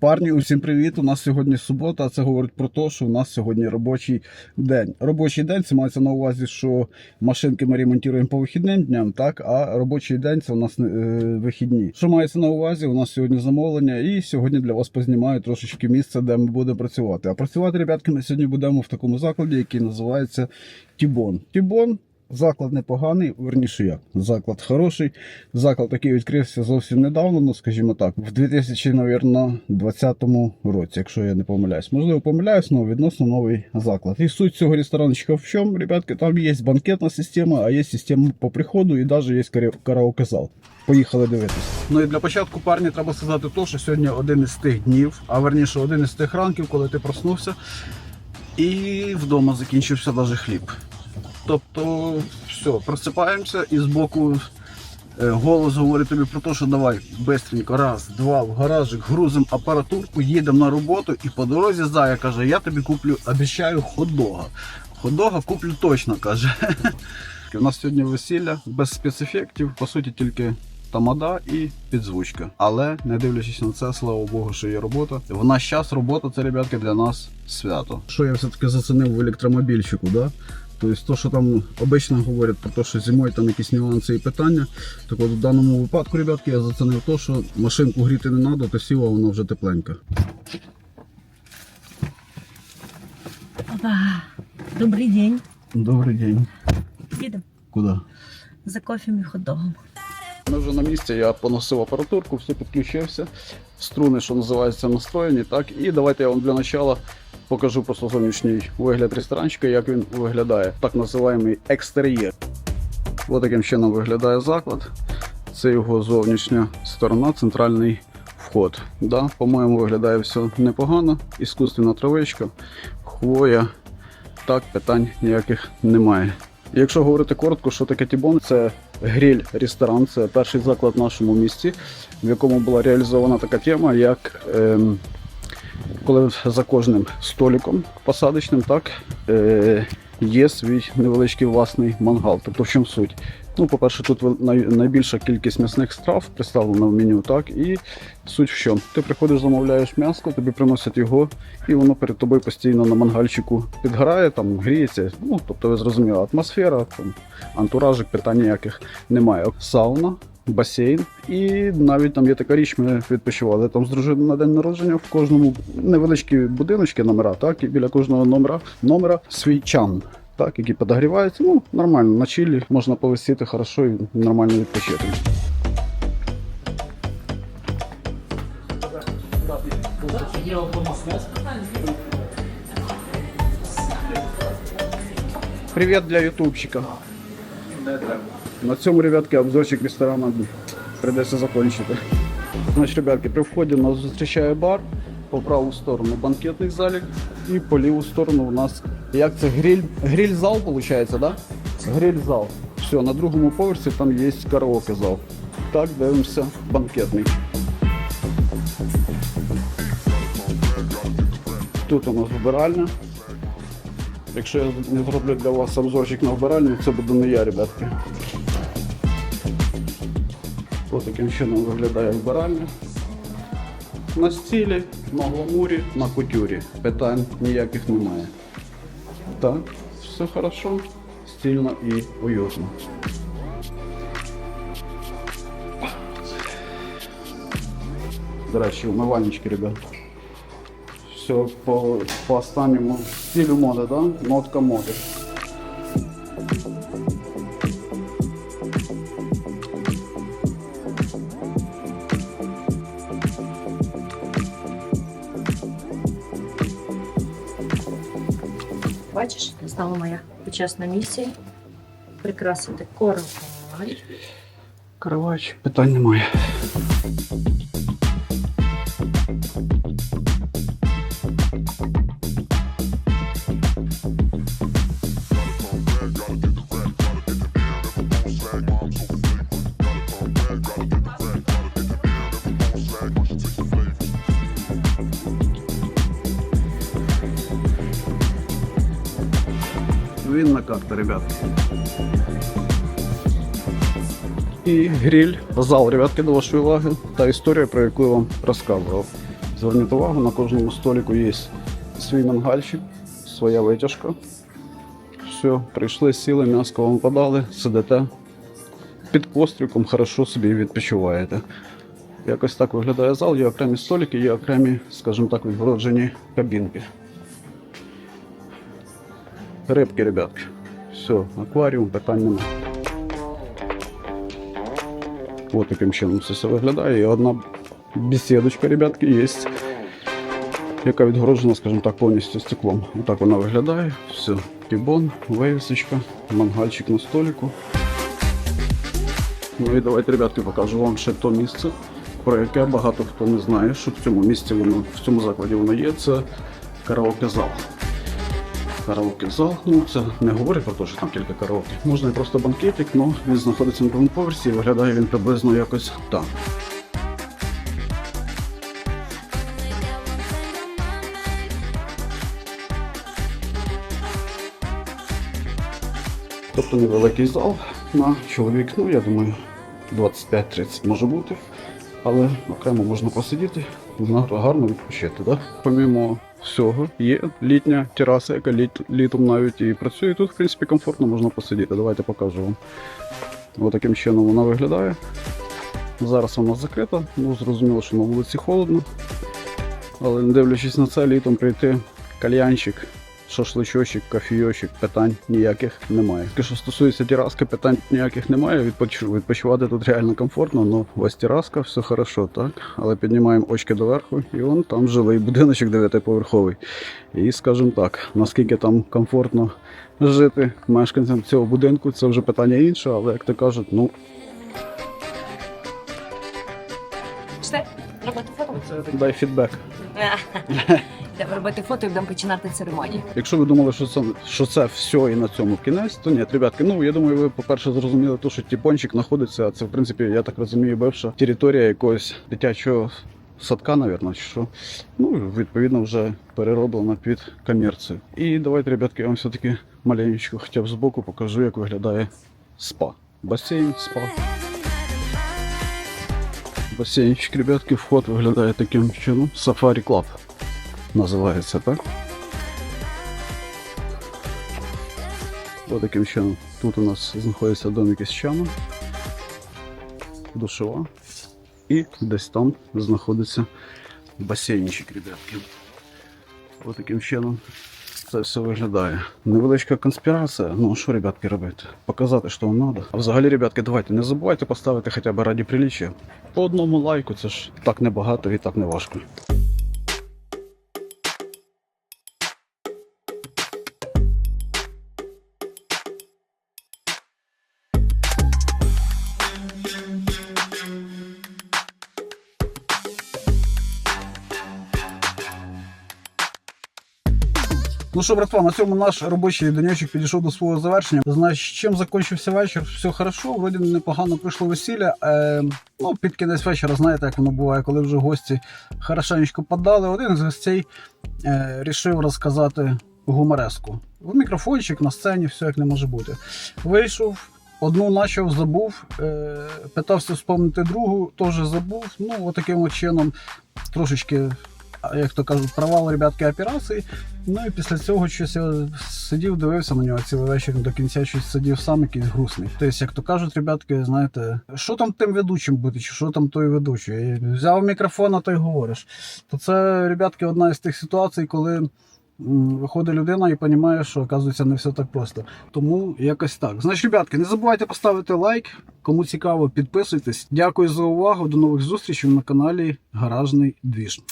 Парні, усім привіт! У нас сьогодні субота, а це говорить про те, що у нас сьогодні робочий день. Робочий день це мається на увазі, що машинки ми ремонтуємо по вихідним дням, так, а робочий день це у нас е, вихідні. Що мається на увазі? У нас сьогодні замовлення, і сьогодні для вас познімаю трошечки місце, де ми будемо працювати. А працювати, ребятки, ми сьогодні будемо в такому закладі, який називається Тібон. Тібон. Заклад непоганий, верніше як. Заклад хороший. Заклад такий відкрився зовсім недавно, ну скажімо так, в 2020 році, якщо я не помиляюсь. Можливо, помиляюсь, але відносно новий заклад. І суть цього ресторанчика в чому, ребятки, там є банкетна система, а є система по приходу і навіть є караоке-зал. Поїхали дивитися. Ну і для початку, парні, треба сказати то, що сьогодні один із тих днів, а верніше один із тих ранків, коли ти проснувся, і вдома закінчився навіть хліб. Тобто, все, просипаємося і збоку е, голос говорить тобі про те, що давай бистренько, раз, два, в гаражик, грузимо апаратурку, їдемо на роботу і по дорозі Зая каже, я тобі куплю, обіцяю, хот-дога. Хот-дога куплю точно, каже. У нас сьогодні весілля без спецефектів, по суті, тільки тамада і підзвучка. Але не дивлячись на це, слава Богу, що є робота. В наш час робота це, ребятки, для нас свято. Що я все-таки зацінив в електромобільчику, да? Тобто, то, що там обично говорять про те, що зимою там якісь нюанси і питання, так от в даному випадку, ребятки, я зацінив те, що машинку гріти не треба, то сіла вона вже тепленька. Опа. Добрий день. Добрий день. Їдемо Куди? за кофем і хот-догом. Ми вже на місці, я поносив апаратурку, все підключився. Струни, що називається, настроєні. Так, і давайте я вам для начала покажу просто зовнішній вигляд ресторанчика, як він виглядає. Так називаємо екстер'єр. Ось таким чином виглядає заклад. Це його зовнішня сторона, центральний вход. Да, по-моєму, виглядає все непогано. Іскусственна травичка, хвоя. Так, питань ніяких немає. Якщо говорити коротко, що таке Тібон, це гриль-ресторан, це перший заклад в нашому місті, в якому була реалізована така тема, як ем, коли за кожним столиком посадочним так, е, є свій невеличкий власний мангал. Тобто в чому суть? Ну, по-перше, тут найбільша кількість м'ясних страв представлена в меню, так, і суть в чому? Ти приходиш, замовляєш м'ясо, тобі приносять його, і воно перед тобою постійно на мангальчику підгорає, там гріється. Ну, тобто ви зрозуміли, атмосфера, там, антуражик, питань ніяких немає. Сауна, басейн, і навіть там є така річ, ми відпочивали там з дружиною на день народження. В кожному невеличкі будиночки, номера, так, і біля кожного номера, номера свій чан. Так, які подогріваються, ну нормально, на чилі можна повисіти хорошо і нормально відпочити. Привет для ютубчика. На цьому, ребятки, обзорчик ресторана придеться закончити. Значить, ребятки, при вході нас зустрічає бар, по праву сторону банкетний залік і по ліву сторону у нас як це гриль, гриль-зал, виходить, да? Гриль-зал. Все, на другому поверсі там є караоке-зал. Так, дивимося, банкетний. Тут у нас вбиральня. Якщо я не зроблю для вас обзорчик на вбиральню, це буду не я, ребятки. Ось таким чином виглядає вбиральня. На стілі, на гламурі, на кутюрі. Питань ніяких немає. Так, все хорошо, стильно і уютно. До умивальнички, ребят. Все по, по останньому стилю моди, да? Нотка моди. Стала моя почесна місія прикрасити коровай. Кровач, питань немає. Винна карта, ребята. І гриль, зал, ребятки, до вашої уваги, та історія, про яку я вам розказував. Зверніть увагу, на кожному столику є свій мангальчик, своя витяжка. Все, прийшли, сіли, м'яско вам подали, сидите під пострілком, хорошо собі відпочиваєте. Якось так виглядає зал, є окремі столики, є окремі, скажімо так, відгороджені кабінки. Рибки, ребятки. Все, акваріум, питань немає. Ось таким чином це все виглядає. І одна бесідочка, ребятки, є, яка відгороджена, скажімо так, повністю стеклом. Отак вона виглядає. Все, пібон, вивісочка, мангальчик на столику. Ну і давайте, ребятки, покажу вам ще то місце, про яке багато хто не знає, що в цьому місці воно, в цьому закладі воно є. Це караоке-зал. Караоке-зал, ну це не говорить про те, що там тільки караоке. Можна і просто банкетик, але він знаходиться на другому поверсі і виглядає він приблизно якось так. Тобто невеликий зал на чоловік, ну я думаю, 25-30 може бути. Але окремо можна посидіти, гарно відпочити. Да? Помімо всього, є літня тераса, яка літ, літом навіть і працює. Тут, в принципі, комфортно можна посидіти. Давайте покажу вам. Ось таким чином вона виглядає. Зараз вона закрита, ну зрозуміло, що на вулиці холодно. Але не дивлячись на це, літом прийти кальянчик, шашличочок, кофійочок, питань ніяких немає. Те, що стосується тераски, питань ніяких немає. Відпоч- Відпочивати тут реально комфортно, ну ось тераска, все хорошо, так. Але піднімаємо очки доверху, і вон там жилий будиночок дев'ятиповерховий. І скажімо так, наскільки там комфортно жити мешканцям цього будинку, це вже питання інше, але як то кажуть, ну Все, робити фото. дай фідбек. Треба робити фото і будемо починати церемонію. Якщо ви думали, що це, що це все і на цьому кінець, то ні, ребятки, ну я думаю, ви, по-перше, зрозуміли, то, що тіпончик знаходиться, а це, в принципі, я так розумію, бивша територія якогось дитячого садка, чи що. Ну, відповідно, вже перероблена під комерцію. І давайте, ребятки, я вам все-таки маленько, хоча б збоку покажу, як виглядає спа. Басейн, спа. Басейнчик, ребятки, вход виглядає таким чином. Safari Club називається, так? Ось таким чином. Тут у нас знаходиться домик із чаном, душова. І десь там знаходиться басейнчик, ребятки. Ось таким чином це все виглядає. Невеличка конспірація. Ну що, ребятки, робити? Показати, що вам треба. А взагалі, ребятки, давайте не забувайте поставити хоча б раді приліччя. По одному лайку, це ж так небагато і так не важко. Ну що, братва, на цьому наш робочий денечок підійшов до свого завершення. Значить, чим закінчився вечір, все хорошо, вроді непогано пройшло весілля. Е, ну, під кінець вечора, знаєте, як воно буває, коли вже гості хорошенечко подали. Один з гостей е, рішив розказати гумореску. В мікрофончик на сцені, все як не може бути. Вийшов. Одну почав, забув, е, питався вспомнити другу, теж забув. Ну, отаким от чином трошечки, як то кажуть, провал ребятки операції. Ну і після цього щось я сидів, дивився на нього цілий вечір до кінця щось сидів сам якийсь грустний. Тобто, як то кажуть, ребятки, знаєте, що там тим ведучим бути, чи що там той ведучий? І Взяв мікрофон, а то й говориш. То це, ребятки, одна із тих ситуацій, коли. Виходить людина і розуміє, що оказується не все так просто. Тому якось так. Значить, ребятки, не забувайте поставити лайк. Кому цікаво, підписуйтесь. Дякую за увагу. До нових зустрічей на каналі Гаражний Двіж.